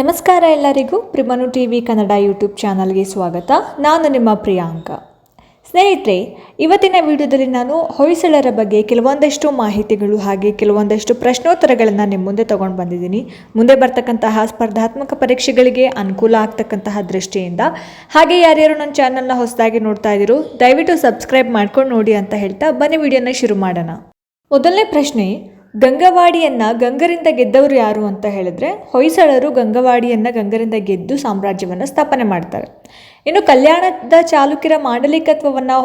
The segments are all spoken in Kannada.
ನಮಸ್ಕಾರ ಎಲ್ಲರಿಗೂ ಪ್ರಿಮನು ಟಿ ವಿ ಕನ್ನಡ ಯೂಟ್ಯೂಬ್ ಚಾನಲ್ಗೆ ಸ್ವಾಗತ. ನಾನು ನಿಮ್ಮ ಪ್ರಿಯಾಂಕ. ಸ್ನೇಹಿತರೆ, ಇವತ್ತಿನ ವಿಡಿಯೋದಲ್ಲಿ ನಾನು ಹೊಯ್ಸಳರ ಬಗ್ಗೆ ಕೆಲವೊಂದಷ್ಟು ಮಾಹಿತಿಗಳು ಹಾಗೆ ಕೆಲವೊಂದಷ್ಟು ಪ್ರಶ್ನೋತ್ತರಗಳನ್ನು ನಿಮ್ಮ ಮುಂದೆ ತಗೊಂಡು ಬಂದಿದ್ದೀನಿ. ಮುಂದೆ ಬರ್ತಕ್ಕಂತಹ ಸ್ಪರ್ಧಾತ್ಮಕ ಪರೀಕ್ಷೆಗಳಿಗೆ ಅನುಕೂಲ ಆಗ್ತಕ್ಕಂತಹ ದೃಷ್ಟಿಯಿಂದ. ಹಾಗೆ ಯಾರ್ಯಾರು ನನ್ನ ಚಾನಲ್ನ ಹೊಸದಾಗಿ ನೋಡ್ತಾ ಇದ್ದೀರೋ, ದಯವಿಟ್ಟು ಸಬ್ಸ್ಕ್ರೈಬ್ ಮಾಡ್ಕೊಂಡು ನೋಡಿ ಅಂತ ಹೇಳ್ತಾ ಬನ್ನಿ ವಿಡಿಯೋನ ಶುರು ಮಾಡೋಣ. ಮೊದಲನೇ ಪ್ರಶ್ನೆ ಗಂಗವಾಡಿಯನ್ನ ಗಂಗರಿಂದ ಗೆದ್ದವರು ಯಾರು ಅಂತ ಹೇಳಿದ್ರೆ ಹೊಯ್ಸಳರು ಗಂಗವಾಡಿಯನ್ನ ಗಂಗರಿಂದ ಗೆದ್ದು ಸಾಮ್ರಾಜ್ಯವನ್ನು ಸ್ಥಾಪನೆ ಮಾಡ್ತಾರೆ. ಇನ್ನು ಕಲ್ಯಾಣದ ಚಾಲುಕ್ಯರ ಮಾಂಡಲಿಕತ್ವವನ್ನು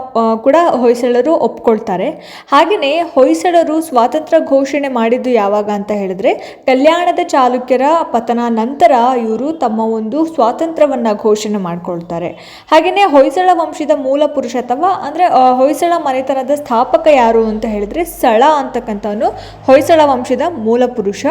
ಕೂಡ ಹೊಯ್ಸಳರು ಒಪ್ಕೊಳ್ತಾರೆ. ಹಾಗೆಯೇ ಹೊಯ್ಸಳರು ಸ್ವಾತಂತ್ರ್ಯ ಘೋಷಣೆ ಮಾಡಿದ್ದು ಯಾವಾಗ ಅಂತ ಹೇಳಿದ್ರೆ, ಕಲ್ಯಾಣದ ಚಾಲುಕ್ಯರ ಪತನ ನಂತರ ಇವರು ತಮ್ಮ ಒಂದು ಸ್ವಾತಂತ್ರ್ಯವನ್ನು ಘೋಷಣೆ ಮಾಡ್ಕೊಳ್ತಾರೆ. ಹಾಗೆಯೇ ಹೊಯ್ಸಳ ವಂಶದ ಮೂಲ ಪುರುಷ ಅಥವಾ, ಅಂದರೆ ಹೊಯ್ಸಳ ಮನೆತನದ ಸ್ಥಾಪಕ ಯಾರು ಅಂತ ಹೇಳಿದ್ರೆ, ಸಳ ಅಂತಕ್ಕಂಥವನು ಹೊಯ್ಸಳ ವಂಶದ ಮೂಲ ಪುರುಷ.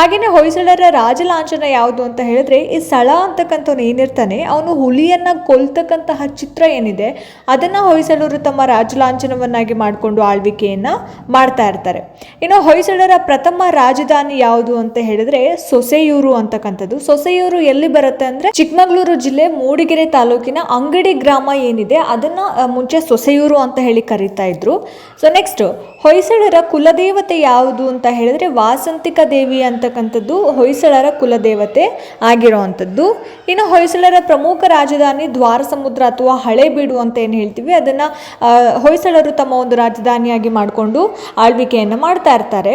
ಹಾಗೆಯೇ ಹೊಯ್ಸಳರ ರಾಜಲಾಂಛನ ಯಾವುದು ಅಂತ ಹೇಳಿದ್ರೆ, ಈ ಸಳ ಅಂತಕ್ಕಂಥವ್ನು ಏನಿರ್ತಾನೆ, ಅವನು ಹುಲಿಯನ್ನ ಕೊಲ್ತಕ್ಕಂತಹ ಚಿತ್ರ ಏನಿದೆ, ಅದನ್ನ ಹೊಯ್ಸಳರು ತಮ್ಮ ರಾಜಲಾಂಛನವನ್ನಾಗಿ ಮಾಡಿಕೊಂಡು ಆಳ್ವಿಕೆಯನ್ನ ಮಾಡ್ತಾ ಇರ್ತಾರೆ. ಇನ್ನು ಹೊಯ್ಸಳರ ಪ್ರಥಮ ರಾಜಧಾನಿ ಯಾವುದು ಅಂತ ಹೇಳಿದ್ರೆ ಸೊಸೆಯೂರು ಅಂತಕ್ಕಂಥದ್ದು. ಸೊಸೆಯೂರು ಎಲ್ಲಿ ಬರುತ್ತೆ ಅಂದ್ರೆ ಚಿಕ್ಕಮಗಳೂರು ಜಿಲ್ಲೆ ಮೂಡಿಗೆರೆ ತಾಲೂಕಿನ ಅಂಗಡಿ ಗ್ರಾಮ ಏನಿದೆ, ಅದನ್ನ ಮುಂಚೆ ಸೊಸೆಯೂರು ಅಂತ ಹೇಳಿ ಕರೀತಾ ಇದ್ರು. ಸೊ ನೆಕ್ಸ್ಟ್ ಹೊಯ್ಸಳರ ಕುಲದೇವತೆ ಯಾವುದು ಅಂತ ಹೇಳಿದ್ರೆ ವಾಸಂತಿಕ ದೇವಿ ಅಂತಕ್ಕಂಥದ್ದು ಹೊಯ್ಸಳರ ಕುಲದೇವತೆ ಆಗಿರುವಂಥದ್ದು. ಇನ್ನು ಹೊಯ್ಸಳರ ಪ್ರಮುಖ ರಾಜಧಾನಿ ದ್ವಾರ ಸಮುದ್ರ ಅಥವಾ ಹಳೇಬೀಡು ಅಂತ ಏನು ಹೇಳ್ತೀವಿ, ಅದನ್ನ ಹೊಯ್ಸಳರು ತಮ್ಮ ಒಂದು ರಾಜಧಾನಿಯಾಗಿ ಮಾಡಿಕೊಂಡು ಆಳ್ವಿಕೆಯನ್ನು ಮಾಡ್ತಾ ಇರ್ತಾರೆ.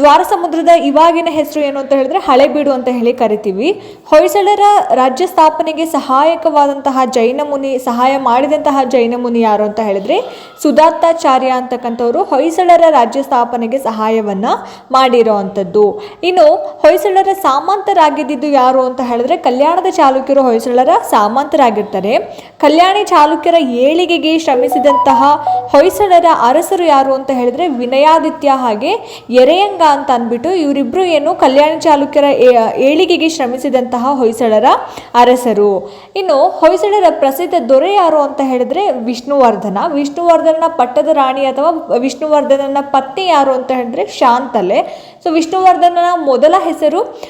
ದ್ವಾರ ಸಮುದ್ರದ ಇವಾಗಿನ ಹೆಸರು ಏನು ಅಂತ ಹೇಳಿದ್ರೆ ಹಳೇಬೀಡು ಅಂತ ಹೇಳಿ ಕರಿತೀವಿ. ಹೊಯ್ಸಳರ ರಾಜ್ಯ ಸ್ಥಾಪನೆಗೆ ಸಹಾಯಕವಾದಂತಹ ಜೈನ ಮುನಿ, ಸಹಾಯ ಮಾಡಿದಂತಹ ಜೈನ ಮುನಿ ಯಾರು ಅಂತ ಹೇಳಿದ್ರೆ ಸುಧಾತ್ತಾಚಾರ್ಯ ಅಂತಕ್ಕಂಥವರು ಹೊಯ್ಸಳರ ರಾಜ್ಯ ಸ್ಥಾಪನೆಗೆ ಸಹಾಯವನ್ನ ಮಾಡಿರುವಂಥದ್ದು ಇನ್ನು ಹೊಯ್ಸಳರ ಸಾಮಂತರಾಗಿದ್ದು ಯಾರು ಅಂತ ಹೇಳಿದ್ರೆ ಕಲ್ಯಾಣದ ಚಾಲುಕ್ಯರು ಹೊಯ್ಸಳರ ಸಾಮಂತರಾಗಿರ್ತಾರೆ. ಕಲ್ಯಾಣಿ ಚಾಲುಕ್ಯರ ಏಳಿಗೆಗೆ ಶ್ರಮಿಸಿದಂತಹ ಹೊಯ್ಸಳರ ಅರಸರು ಯಾರು ಅಂತ ಹೇಳಿದ್ರೆ ವಿನಯಾದಿತ್ಯ ಹಾಗೆ ಎರೆಯಂಗ ಅಂತ ಅಂದ್ಬಿಟ್ಟು ಇವರಿಬ್ರು ಏನು ಕಲ್ಯಾಣಿ ಚಾಲುಕ್ಯರ ಏಳಿಗೆಗೆ ಶ್ರಮಿಸಿದಂತಹ ಹೊಯ್ಸಳರ ಅರಸರು. ಇನ್ನು ಹೊಯ್ಸಳರ ಪ್ರಸಿದ್ಧ ದೊರೆ ಯಾರು ಅಂತ ಹೇಳಿದ್ರೆ ವಿಷ್ಣುವರ್ಧನ. ವಿಷ್ಣುವರ್ಧನ ಪಟ್ಟದ ರಾಣಿ ಅಥವಾ ವಿಷ್ಣುವರ್ಧನನ ಪತ್ನಿ ಯಾರು ಅಂತ ಹೇಳಿದ್ರೆ ಶಾಂತಲೆ ಸೊ ವಿಷ್ಣುವರ್ಧನನ ಮೊದಲ ಹೆಸರು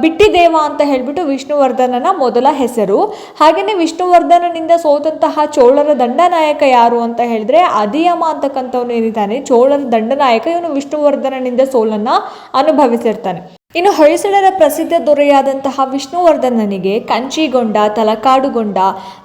ಬಿಟ್ಟಿದೇವ ಅಂತ ಹೇಳ್ಬಿಟ್ಟು ವಿಷ್ಣುವರ್ಧನನ ಮೊದಲ ಹೆಸರು. ಹಾಗೆಯೇ ವಿಷ್ಣುವರ್ಧನನಿಂದ ಸೋತಂತಹ ಚೋಳರ ದಂಡನಾಯಕ ಯಾರು ಅಂತ ಹೇಳಿದ್ರೆ ಅದಿಯಮ ಅಂತಕ್ಕಂಥವನು ಏನಿದ್ದಾನೆ? ಚೋಳರ ದಂಡನಾಯಕ. ಇವನು ವಿಷ್ಣುವರ್ಧನನಿಂದ ಸೋಲನ್ನ ಅನುಭವಿಸಿರ್ತಾನೆ. ಇನ್ನು ಹೊಯ್ಸಳರ ಪ್ರಸಿದ್ಧ ದೊರೆಯಾದಂತಹ ವಿಷ್ಣುವರ್ಧನನಿಗೆ ಕಂಚಿಗೊಂಡ, ತಲಕಾಡುಗೊಂಡ,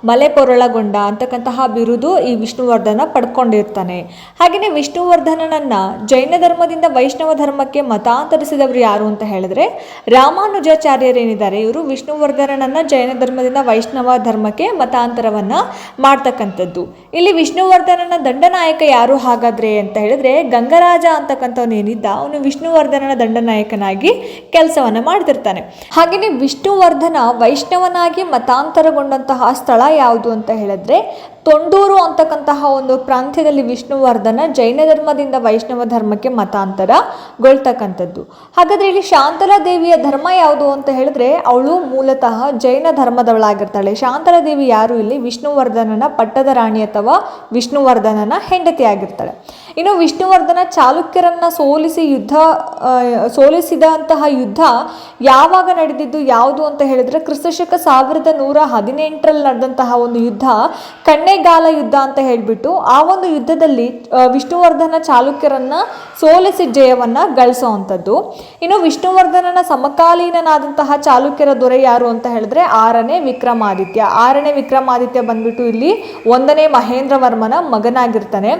ಮಲೆಪೊರಳಗೊಂಡ ಅಂತಕ್ಕಂತಹ ಬಿರುದು ಈ ವಿಷ್ಣುವರ್ಧನ ಪಡ್ಕೊಂಡಿರ್ತಾನೆ. ಹಾಗೆಯೇ ವಿಷ್ಣುವರ್ಧನನನ್ನ ಜೈನ ಧರ್ಮದಿಂದ ವೈಷ್ಣವ ಧರ್ಮಕ್ಕೆ ಮತಾಂತರಿಸಿದವರು ಯಾರು ಅಂತ ಹೇಳಿದ್ರೆ, ರಾಮಾನುಜಾಚಾರ್ಯರೇನಿದ್ದಾರೆ, ಇವರು ವಿಷ್ಣುವರ್ಧನನನ್ನ ಜೈನ ಧರ್ಮದಿಂದ ವೈಷ್ಣವ ಧರ್ಮಕ್ಕೆ ಮತಾಂತರವನ್ನ ಮಾಡ್ತಕ್ಕಂಥದ್ದು. ಇಲ್ಲಿ ವಿಷ್ಣುವರ್ಧನನ ದಂಡನಾಯಕ ಯಾರು ಹಾಗಾದ್ರೆ ಅಂತ ಹೇಳಿದ್ರೆ ಗಂಗರಾಜ ಅಂತಕ್ಕಂಥವನು ಏನಿದ್ದ ಅವನು ವಿಷ್ಣುವರ್ಧನನ ದಂಡನಾಯಕನಾಗಿ ಕೆಲಸವನ್ನ ಮಾಡ್ತಿರ್ತಾನೆ. ಹಾಗೆಯೇ ವಿಷ್ಣುವರ್ಧನ ವೈಷ್ಣವನಾಗಿ ಮತಾಂತರಗೊಂಡಂತಹ ಸ್ಥಳ ಯಾವುದು ಅಂತ ಹೇಳಿದ್ರೆ ತೊಂಡೂರು ಅಂತಕ್ಕಂತಹ ಒಂದು ಪ್ರಾಂತ್ಯದಲ್ಲಿ ವಿಷ್ಣುವರ್ಧನ ಜೈನ ಧರ್ಮದಿಂದ ವೈಷ್ಣವ ಧರ್ಮಕ್ಕೆ ಮತಾಂತರಗೊಳ್ತಕ್ಕಂಥದ್ದು. ಹಾಗಾದ್ರೆ ಇಲ್ಲಿ ಶಾಂತಲಾ ದೇವಿಯ ಧರ್ಮ ಯಾವುದು ಅಂತ ಹೇಳಿದ್ರೆ ಅವಳು ಮೂಲತಃ ಜೈನ ಧರ್ಮದವಳಾಗಿರ್ತಾಳೆ. ಶಾಂತಲಾ ದೇವಿ ಯಾರು ಇಲ್ಲಿ? ವಿಷ್ಣುವರ್ಧನನ ಪಟ್ಟದ ರಾಣಿ ಅಥವಾ ವಿಷ್ಣುವರ್ಧನನ ಹೆಂಡತಿ ಆಗಿರ್ತಾಳೆ. ಇನ್ನು ವಿಷ್ಣುವರ್ಧನ ಚಾಲುಕ್ಯರನ್ನ ಸೋಲಿಸಿ ಯುದ್ಧ ಆ, ಯುದ್ಧ ಯಾವಾಗ ನಡೆದಿದ್ದು, ಯಾವುದು ಅಂತ ಹೇಳಿದ್ರೆ ಕ್ರಿಸ್ತಶಕ ಸಾವಿರದ ನೂರ ಹದಿನೆಂಟರಲ್ಲಿ ನಡೆದಂತಹ ಒಂದು ಯುದ್ಧ ಕಣ್ಣೆಗಾಲ ಯುದ್ಧ ಅಂತ ಹೇಳಿಬಿಟ್ಟು ಆ ಒಂದು ಯುದ್ಧದಲ್ಲಿ ವಿಷ್ಣುವರ್ಧನ ಚಾಲುಕ್ಯರನ್ನ ಸೋಲಿಸಿ ಜಯವನ್ನ ಗಳಿಸುವಂಥದ್ದು ಇನ್ನು ವಿಷ್ಣುವರ್ಧನನ ಸಮಕಾಲೀನನಾದಂತಹ ಚಾಲುಕ್ಯರ ದೊರೆ ಯಾರು ಅಂತ ಹೇಳಿದ್ರೆ ಆರನೇ ವಿಕ್ರಮಾದಿತ್ಯ. ಆರನೇ ವಿಕ್ರಮಾದಿತ್ಯ ಬಂದ್ಬಿಟ್ಟು ಇಲ್ಲಿ ಒಂದನೇ ಮಹೇಂದ್ರವರ್ಮನ ಮಗನಾಗಿರ್ತಾನೆ.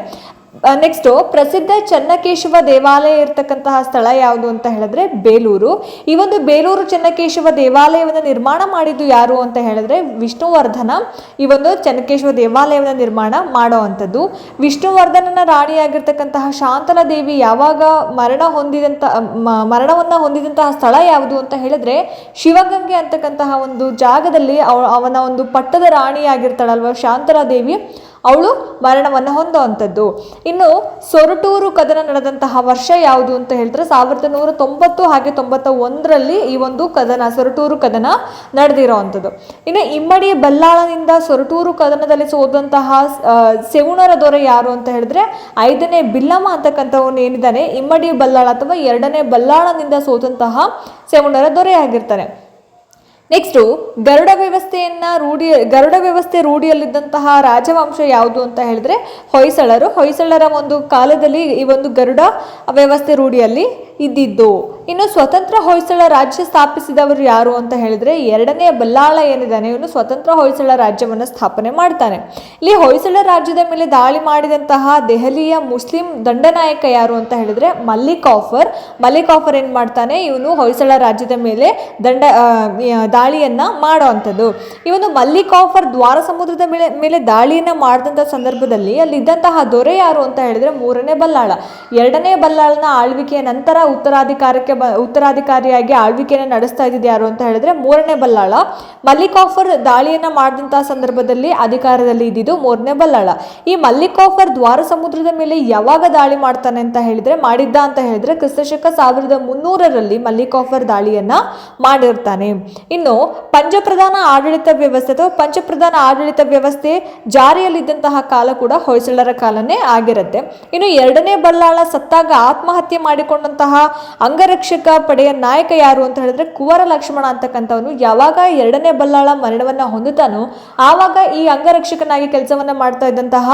ನೆಕ್ಸ್ಟು ಪ್ರಸಿದ್ಧ ಚನ್ನಕೇಶವ ದೇವಾಲಯ ಇರತಕ್ಕಂತಹ ಸ್ಥಳ ಯಾವುದು ಅಂತ ಹೇಳಿದ್ರೆ ಬೇಲೂರು. ಈ ಒಂದು ಬೇಲೂರು ಚನ್ನಕೇಶವ ದೇವಾಲಯವನ್ನು ನಿರ್ಮಾಣ ಮಾಡಿದ್ದು ಯಾರು ಅಂತ ಹೇಳಿದ್ರೆ ವಿಷ್ಣುವರ್ಧನ. ಈ ಒಂದು ಚನ್ನಕೇಶವ ದೇವಾಲಯವನ್ನು ನಿರ್ಮಾಣ ಮಾಡೋವಂಥದ್ದು. ವಿಷ್ಣುವರ್ಧನನ ರಾಣಿಯಾಗಿರ್ತಕ್ಕಂತಹ ಶಾಂತಲಾ ದೇವಿ ಯಾವಾಗ ಮರಣ ಹೊಂದಿದಂತ ಮರಣವನ್ನು ಹೊಂದಿದಂತಹ ಸ್ಥಳ ಯಾವುದು ಅಂತ ಹೇಳಿದ್ರೆ ಶಿವಗಂಗೆ ಅಂತಕ್ಕಂತಹ ಒಂದು ಜಾಗದಲ್ಲಿ ಅವ, ಅವನ ಒಂದು ಪಟ್ಟದ ರಾಣಿಯಾಗಿರ್ತಾಳಲ್ವ ಶಾಂತಲಾ ದೇವಿ ಅವಳು ಮರಣವನ್ನು ಹೊಂದುವಂಥದ್ದು. ಇನ್ನು ಸೊರಟೂರು ಕದನ ನಡೆದಂತಹ ವರ್ಷ ಯಾವುದು ಅಂತ ಹೇಳಿದ್ರೆ ಸಾವಿರದ ನೂರ ತೊಂಬತ್ತು ಹಾಗೆ ತೊಂಬತ್ತ ಒಂದರಲ್ಲಿ ಈ ಒಂದು ಕದನ, ಸೊರಟೂರು ಕದನ ನಡೆದಿರೋವಂಥದ್ದು. ಇನ್ನು ಇಮ್ಮಡಿ ಬಲ್ಲಾಳನಿಂದ ಸೊರಟೂರು ಕದನದಲ್ಲಿ ಸೋದಂತಹ ಸೆವುಣರ ದೊರೆ ಯಾರು ಅಂತ ಹೇಳಿದ್ರೆ ಐದನೇ ಬಿಲ್ಲಮ್ಮ ಅಂತಕ್ಕಂಥವನು ಏನಿದ್ದಾನೆ, ಇಮ್ಮಡಿ ಬಲ್ಲಾಳ ಅಥವಾ ಎರಡನೇ ಬಲ್ಲಾಳನಿಂದ ಸೋದಂತಹ ಸೆವುಣರ ದೊರೆಯಾಗಿರ್ತಾನೆ. ನೆಕ್ಸ್ಟು ಗರುಡ ವ್ಯವಸ್ಥೆಯನ್ನ ರೂಢಿ, ಗರುಡ ವ್ಯವಸ್ಥೆ ರೂಢಿಯಲ್ಲಿದ್ದಂತಹ ರಾಜವಂಶ ಯಾವುದು ಅಂತ ಹೇಳಿದ್ರೆ ಹೊಯ್ಸಳರು. ಹೊಯ್ಸಳರ ಒಂದು ಕಾಲದಲ್ಲಿ ಈ ಒಂದು ಗರುಡ ವ್ಯವಸ್ಥೆ ರೂಢಿಯಲ್ಲಿ ಇದ್ದಿದ್ದು. ಇನ್ನು ಸ್ವತಂತ್ರ ಹೊಯ್ಸಳ ರಾಜ್ಯ ಸ್ಥಾಪಿಸಿದವರು ಯಾರು ಅಂತ ಹೇಳಿದ್ರೆ ಎರಡನೇ ಬಲ್ಲಾಳ ಏನಿದ್ದಾನೆ, ಇವನು ಸ್ವತಂತ್ರ ಹೊಯ್ಸಳ ರಾಜ್ಯವನ್ನು ಸ್ಥಾಪನೆ ಮಾಡ್ತಾನೆ. ಇಲ್ಲಿ ಹೊಯ್ಸಳ ರಾಜ್ಯದ ಮೇಲೆ ದಾಳಿ ಮಾಡಿದಂತಹ ದೆಹಲಿಯ ಮುಸ್ಲಿಂ ದಂಡನಾಯಕ ಯಾರು ಅಂತ ಹೇಳಿದ್ರೆ ಮಲ್ಲಿಕ್ ಆಫರ್. ಮಲ್ಲಿಕ್ ಆಫರ್ ಏನ್ ಮಾಡ್ತಾನೆ, ಇವನು ಹೊಯ್ಸಳ ರಾಜ್ಯದ ಮೇಲೆ ದಂಡ ದಾಳಿಯನ್ನ ಮಾಡೋ ಅಂಥದ್ದು ಇವನು ಮಲ್ಲಿಕ್ ಆಫರ್ ದ್ವಾರ ಸಮುದ್ರದ ಮೇಲೆ ಮೇಲೆ ದಾಳಿಯನ್ನ ಮಾಡಿದಂಥ ಸಂದರ್ಭದಲ್ಲಿ ಅಲ್ಲಿದ್ದಂತಹ ದೊರೆ ಯಾರು ಅಂತ ಹೇಳಿದ್ರೆ ಮೂರನೇ ಬಲ್ಲಾಳ. ಎರಡನೇ ಬಲ್ಲಾಳನ ಆಳ್ವಿಕೆಯ ನಂತರ ಉತ್ತರಾಧಿಕಾರಕ್ಕೆ ಉತ್ತರಾಧಿಕಾರಿಯಾಗಿ ಆಳ್ವಿಕೆಯನ್ನು ನಡೆಸ್ತಾ ಇದ್ದಿದ್ದು ಯಾರು ಅಂತ ಹೇಳಿದ್ರೆ ಮೂರನೇ ಬಲ್ಲಾಳ. ಮಲ್ಲಿಕಾಫರ್ ದಾಳಿಯನ್ನ ಮಾಡಿದಂತಹ ಸಂದರ್ಭದಲ್ಲಿ ಅಧಿಕಾರದಲ್ಲಿ ಇದ್ದಿದ್ದು ಮೂರನೇ ಬಲ್ಲಾಳ. ಈ ಮಲ್ಲಿಕಾಫರ್ ದ್ವಾರ ಸಮುದ್ರದ ಮೇಲೆ ಯಾವಾಗ ದಾಳಿ ಮಾಡ್ತಾನೆ ಅಂತ ಹೇಳಿದ್ರೆ, ಮಾಡಿದ್ದ ಅಂತ ಹೇಳಿದ್ರೆ ಕ್ರಿಸ್ತಶಕ ಸಾವಿರದ ಮುನ್ನೂರರಲ್ಲಿ ಮಲ್ಲಿಕಾಫರ್ ದಾಳಿಯನ್ನ ಮಾಡಿರ್ತಾನೆ. ಇನ್ನು ಪಂಚಪ್ರಧಾನ ಆಡಳಿತ ವ್ಯವಸ್ಥೆ ಅಥವಾ ಪಂಚಪ್ರಧಾನ ಆಡಳಿತ ವ್ಯವಸ್ಥೆ ಜಾರಿಯಲ್ಲಿದ್ದಂತಹ ಕಾಲ ಕೂಡ ಹೊಯ್ಸಳರ ಕಾಲನೇ ಆಗಿರುತ್ತೆ. ಇನ್ನು ಎರಡನೇ ಬಲ್ಲಾಳ ಸತ್ತಾಗ ಆತ್ಮಹತ್ಯೆ ಮಾಡಿಕೊಂಡಂತಹ ಅಂಗರಕ್ಷಕ ಪಡೆಯ ನಾಯಕ ಯಾರು ಅಂತ ಹೇಳಿದ್ರೆ ಕುವರ ಲಕ್ಷ್ಮಣ ಅಂತಕ್ಕಂಥವನು ಯಾವಾಗ ಎರಡನೇ ಬಲ್ಲಾಳ ಮರಣವನ್ನ ಹೊಂದುತ್ತಾನೋ ಆವಾಗ ಈ ಅಂಗರಕ್ಷಕನಾಗಿ ಕೆಲಸವನ್ನ ಮಾಡ್ತಾ ಇದ್ದಂತಹ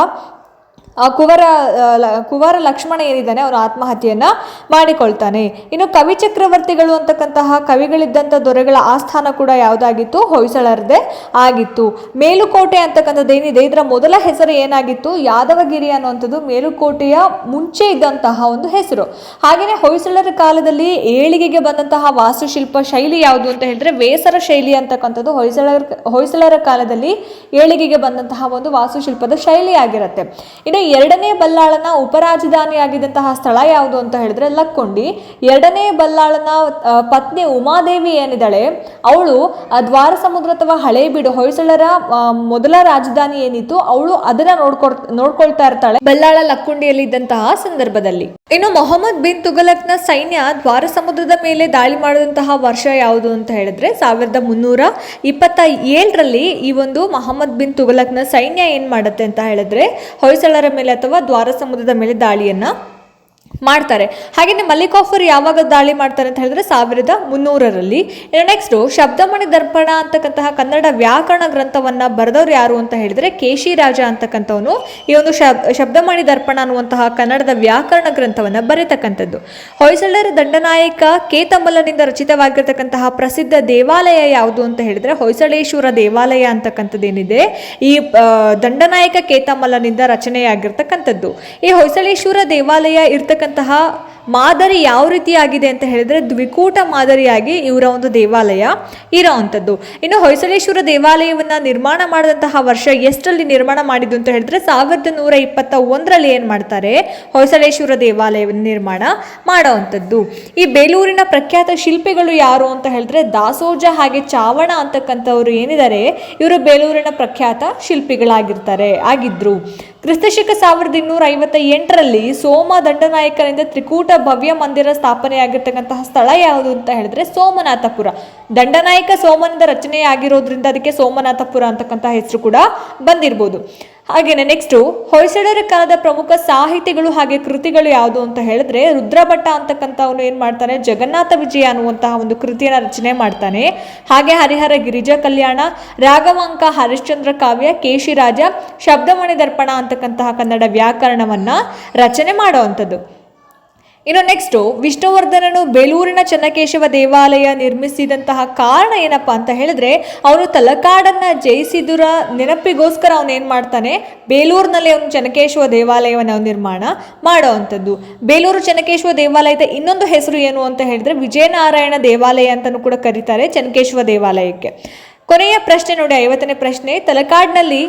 ಆ ಕುವರ ಕುವರ ಲಕ್ಷ್ಮಣ ಏನಿದ್ದಾನೆ ಅವನು ಆತ್ಮಹತ್ಯೆಯನ್ನ ಮಾಡಿಕೊಳ್ತಾನೆ. ಇನ್ನು ಕವಿ ಚಕ್ರವರ್ತಿಗಳು ಅಂತಕ್ಕಂತಹ ಕವಿಗಳಿದ್ದಂಥ ದೊರೆಗಳ ಆಸ್ಥಾನ ಕೂಡ ಯಾವುದಾಗಿತ್ತು? ಹೊಯ್ಸಳರದೆ ಆಗಿತ್ತು. ಮೇಲುಕೋಟೆ ಅಂತಕ್ಕಂಥದ್ದು ಏನಿದೆ? ಇದರ ಮೊದಲ ಹೆಸರು ಏನಾಗಿತ್ತು? ಯಾದವಗಿರಿ ಅನ್ನುವಂಥದ್ದು ಮೇಲುಕೋಟೆಯ ಮುಂಚೆ ಇದ್ದಂತಹ ಒಂದು ಹೆಸರು. ಹಾಗೆಯೇ ಹೊಯ್ಸಳರ ಕಾಲದಲ್ಲಿ ಏಳಿಗೆಗೆ ಬಂದಂತಹ ವಾಸ್ತುಶಿಲ್ಪ ಶೈಲಿ ಯಾವುದು ಅಂತ ಹೇಳಿದ್ರೆ ವೇಸರ ಶೈಲಿ ಅಂತಕ್ಕಂಥದ್ದು ಹೊಯ್ಸಳರ ಹೊಯ್ಸಳರ ಕಾಲದಲ್ಲಿ ಏಳಿಗೆಗೆ ಬಂದಂತಹ ಒಂದು ವಾಸ್ತುಶಿಲ್ಪದ ಶೈಲಿ ಆಗಿರುತ್ತೆ ಇನ್ನು ಎರಡನೇ ಬಲ್ಲಾಳನ ಉಪರಾಜಧಾನಿಯಾಗಿದ್ದಂತಹ ಸ್ಥಳ ಯಾವುದು ಅಂತ ಹೇಳಿದ್ರೆ ಲಕ್ಕೊಂಡಿ. ಎರಡನೇ ಬಲ್ಲಾಳನ ಪತ್ನಿ ಉಮಾದೇವಿ ಏನಿದ್ದಾಳೆ, ಅವಳು ದ್ವಾರ ಸಮುದ್ರ ಅಥವಾ ಹಳೇಬೀಡು ಹೊಯ್ಸಳರ ಮೊದಲ ರಾಜಧಾನಿ ಏನಿತ್ತು, ಅವಳು ಅದನ್ನ ನೋಡ್ಕೊಳ್, ನೋಡ್ಕೊಳ್ತಾ ಇರ್ತಾಳೆ ಬಲ್ಲಾಳ ಲಕ್ಕುಂಡಿಯಲ್ಲಿ ಇದ್ದಂತಹ ಸಂದರ್ಭದಲ್ಲಿ. ಇನ್ನು ಮೊಹಮ್ಮದ್ ಬಿನ್ ತುಗಲಕ್ನ ಸೈನ್ಯ ದ್ವಾರ ಸಮುದ್ರದ ಮೇಲೆ ದಾಳಿ ಮಾಡಿದಂತಹ ವರ್ಷ ಯಾವುದು ಅಂತ ಹೇಳಿದ್ರೆ ಸಾವಿರದ ಮುನ್ನೂರ ಇಪ್ಪತ್ತ ಏಳರಲ್ಲಿ ಈ ಒಂದು ಮೊಹಮ್ಮದ್ ಬಿನ್ ತುಗಲಕ್ನ ಸೈನ್ಯ ಏನ್ ಮಾಡುತ್ತೆ ಅಂತ ಹೇಳಿದ್ರೆ, ಹೊಯ್ಸಳರ ಮೇಲೆ ಅಥವಾ ದ್ವಾರ ಸಮುದ್ರದ ಮೇಲೆ ದಾಳಿಯನ್ನ ಮಾಡ್ತಾರೆ. ಹಾಗೆಯೇ ಮಲ್ಲಿಕಾಫರ್ ಯಾವಾಗ ದಾಳಿ ಮಾಡ್ತಾರೆ ಅಂತ ಹೇಳಿದ್ರೆ ಸಾವಿರದ ಮುನ್ನೂರರಲ್ಲಿ. ನೆಕ್ಸ್ಟು ಶಬ್ದಮಣಿ ದರ್ಪಣ ಅಂತಕ್ಕಂತಹ ಕನ್ನಡ ವ್ಯಾಕರಣ ಗ್ರಂಥವನ್ನ ಬರೆದವ್ರು ಯಾರು ಅಂತ ಹೇಳಿದ್ರೆ ಕೇಶಿ ರಾಜ ಅಂತಕ್ಕಂಥವನು ಈ ಒಂದು ಶಬ್, ಶಬ್ದಮಣಿ ದರ್ಪಣ ಅನ್ನುವಂತಹ ಕನ್ನಡದ ವ್ಯಾಕರಣ ಗ್ರಂಥವನ್ನ ಬರೀತಕ್ಕಂಥದ್ದು ಹೊಯ್ಸಳರ ದಂಡನಾಯಕ ಕೇತಮಲ್ಲನಿಂದ ರಚಿತವಾಗಿರ್ತಕ್ಕಂತಹ ಪ್ರಸಿದ್ಧ ದೇವಾಲಯ ಯಾವುದು ಅಂತ ಹೇಳಿದ್ರೆ ಹೊಯ್ಸಳೇಶ್ವರ ದೇವಾಲಯ ಅಂತಕ್ಕಂಥದ್ದೇನಿದೆ. ಈ ದಂಡನಾಯಕ ಕೇತಮಲ್ಲನಿಂದ ರಚನೆಯಾಗಿರ್ತಕ್ಕಂಥದ್ದು. ಈ ಹೊಯ್ಸಳೇಶ್ವರ ದೇವಾಲಯ ಇರ್ತಕ್ಕಂತಹ ಮಾದರಿ ಯಾವ ರೀತಿಯಾಗಿದೆ ಅಂತ ಹೇಳಿದ್ರೆ ದ್ವಿಕೂಟ ಮಾದರಿಯಾಗಿ ಇವರ ಒಂದು ದೇವಾಲಯ ಇರೋವಂಥದ್ದು. ಇನ್ನು ಹೊಯ್ಸಳೇಶ್ವರ ದೇವಾಲಯವನ್ನ ನಿರ್ಮಾಣ ಮಾಡಿದಂತಹ ವರ್ಷ ಎಷ್ಟರಲ್ಲಿ ನಿರ್ಮಾಣ ಮಾಡಿದ್ದು ಅಂತ ಹೇಳಿದ್ರೆ ಸಾವಿರದ ನೂರ ಇಪ್ಪತ್ತ ಒಂದರಲ್ಲಿ ಏನು ಮಾಡ್ತಾರೆ? ಹೊಯ್ಸಳೇಶ್ವರ ದೇವಾಲಯವನ್ನು ನಿರ್ಮಾಣ ಮಾಡೋವಂಥದ್ದು. ಈ ಬೇಲೂರಿನ ಪ್ರಖ್ಯಾತ ಶಿಲ್ಪಿಗಳು ಯಾರು ಅಂತ ಹೇಳಿದ್ರೆ ದಾಸೋಜ ಹಾಗೆ ಚಾವಣ ಅಂತಕ್ಕಂಥವ್ರು ಏನಿದ್ದಾರೆ? ಇವರು ಬೇಲೂರಿನ ಪ್ರಖ್ಯಾತ ಶಿಲ್ಪಿಗಳಾಗಿರ್ತಾರೆ, ಆಗಿದ್ರು. ಕ್ರಿಸ್ತಶಕ ಸಾವಿರದ ಇನ್ನೂರ ಐವತ್ತ ಎಂಟರಲ್ಲಿ ಸೋಮ ದಂಡನಾಯಕರಿಂದ ತ್ರಿಕೂಟ ಭವ್ಯ ಮಂದಿರ ಸ್ಥಾಪನೆಯಾಗಿರ್ತಕ್ಕಂತಹ ಸ್ಥಳ ಯಾವುದು ಅಂತ ಹೇಳಿದ್ರೆ ಸೋಮನಾಥಪುರ. ದಂಡನಾಯಕ ಸೋಮನದ ರಚನೆ ಆಗಿರೋದ್ರಿಂದ ಅದಕ್ಕೆ ಸೋಮನಾಥಪುರ ಅಂತಕ್ಕಂತಹ ಹೆಸರು ಕೂಡ ಬಂದಿರ್ಬೋದು. ಹಾಗೇನೆ ನೆಕ್ಸ್ಟು ಹೊಯ್ಸಳರ ಕಾಲದ ಪ್ರಮುಖ ಸಾಹಿತಿಗಳು ಹಾಗೆ ಕೃತಿಗಳು ಯಾವುದು ಅಂತ ಹೇಳಿದ್ರೆ ರುದ್ರಭಟ್ಟ ಅಂತಕ್ಕಂಥವನು ಏನು ಮಾಡ್ತಾನೆ? ಜಗನ್ನಾಥ ವಿಜಯ ಅನ್ನುವಂತಹ ಒಂದು ಕೃತಿಯನ್ನು ರಚನೆ ಮಾಡ್ತಾನೆ. ಹಾಗೆ ಹರಿಹರ ಗಿರಿಜಾ ಕಲ್ಯಾಣ, ರಾಘವಾಂಕ ಹರಿಶ್ಚಂದ್ರ ಕಾವ್ಯ, ಕೇಶಿರಾಜ ಶಬ್ದಮಣಿ ದರ್ಪಣ ಅಂತಕ್ಕಂತಹ ಕನ್ನಡ ವ್ಯಾಕರಣವನ್ನ ರಚನೆ ಮಾಡುವಂಥದ್ದು ಇನ್ನು ನೆಕ್ಸ್ಟು ವಿಷ್ಣುವರ್ಧನನು ಬೇಲೂರಿನ ಚನ್ನಕೇಶವ ದೇವಾಲಯ ನಿರ್ಮಿಸಿದಂತಹ ಕಾರಣ ಏನಪ್ಪಾ ಅಂತ ಹೇಳಿದ್ರೆ, ಅವನು ತಲಕಾಡನ್ನ ಜಯಿಸಿದುರ ನೆನಪಿಗೋಸ್ಕರ ಅವನು ಏನು ಮಾಡ್ತಾನೆ? ಬೇಲೂರಿನಲ್ಲಿ ಅವನು ಚನ್ನಕೇಶವ ದೇವಾಲಯವನ್ನು ನಿರ್ಮಾಣ ಮಾಡೋ ಅಂಥದ್ದು. ಬೇಲೂರು ಚನ್ನಕೇಶವ ದೇವಾಲಯದ ಇನ್ನೊಂದು ಹೆಸರು ಏನು ಅಂತ ಹೇಳಿದ್ರೆ, ವಿಜಯನಾರಾಯಣ ದೇವಾಲಯ ಅಂತಲೂ ಕೂಡ ಕರೀತಾರೆ ಚನ್ನಕೇಶವ ದೇವಾಲಯಕ್ಕೆ. ಕೊನೆಯ ಪ್ರಶ್ನೆ ನೋಡಿ, ಐವತ್ತನೇ ಪ್ರಶ್ನೆ. ತಲಕಾಡ್ನಲ್ಲಿ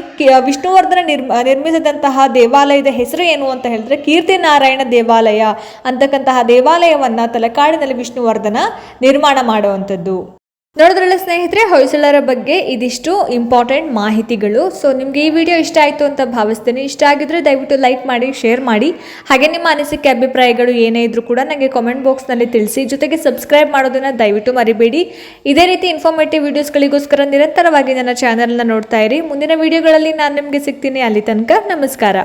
ವಿಷ್ಣುವರ್ಧನ ನಿರ್ಮ ನಿರ್ಮಿಸಿದಂತಹ ದೇವಾಲಯದ ಹೆಸರು ಏನು ಅಂತ ಹೇಳಿದ್ರೆ ಕೀರ್ತಿ ನಾರಾಯಣ ದೇವಾಲಯ. ಅಂತಕ್ಕಂತಹ ದೇವಾಲಯವನ್ನ ತಲಕಾಡಿನಲ್ಲಿ ವಿಷ್ಣುವರ್ಧನ ನಿರ್ಮಾಣ ಮಾಡುವಂಥದ್ದು. ನೋಡಿದ್ರಲ್ಲ ಸ್ನೇಹಿತರೆ, ಹೊಯ್ಸಳರ ಬಗ್ಗೆ ಇದಿಷ್ಟು ಇಂಪಾರ್ಟೆಂಟ್ ಮಾಹಿತಿಗಳು. ಸೊ ನಿಮಗೆ ಈ ವಿಡಿಯೋ ಇಷ್ಟ ಆಯಿತು ಅಂತ ಭಾವಿಸ್ತೇನೆ. ಇಷ್ಟ ಆಗಿದ್ರೆ ದಯವಿಟ್ಟು ಲೈಕ್ ಮಾಡಿ ಶೇರ್ ಮಾಡಿ. ಹಾಗೆ ನಿಮ್ಮ ಅನಿಸಿಕೆ, ಅಭಿಪ್ರಾಯಗಳು ಏನೇ ಇದ್ರೂ ಕೂಡ ನನಗೆ ಕಾಮೆಂಟ್ ಬಾಕ್ಸ್ನಲ್ಲಿ ತಿಳಿಸಿ. ಜೊತೆಗೆ ಸಬ್ಸ್ಕ್ರೈಬ್ ಮಾಡೋದನ್ನು ದಯವಿಟ್ಟು ಮರಿಬೇಡಿ. ಇದೇ ರೀತಿ ಇನ್ಫಾರ್ಮೇಟಿವ್ ವಿಡಿಯೋಸ್ಗಳಿಗೋಸ್ಕರ ನಿರಂತರವಾಗಿ ನನ್ನ ಚಾನಲ್ನ ನೋಡ್ತಾ ಇರಿ. ಮುಂದಿನ ವಿಡಿಯೋಗಳಲ್ಲಿ ನಾನು ನಿಮಗೆ ಸಿಗ್ತೀನಿ ಅಲ್ಲಿ ತನಕ. ನಮಸ್ಕಾರ.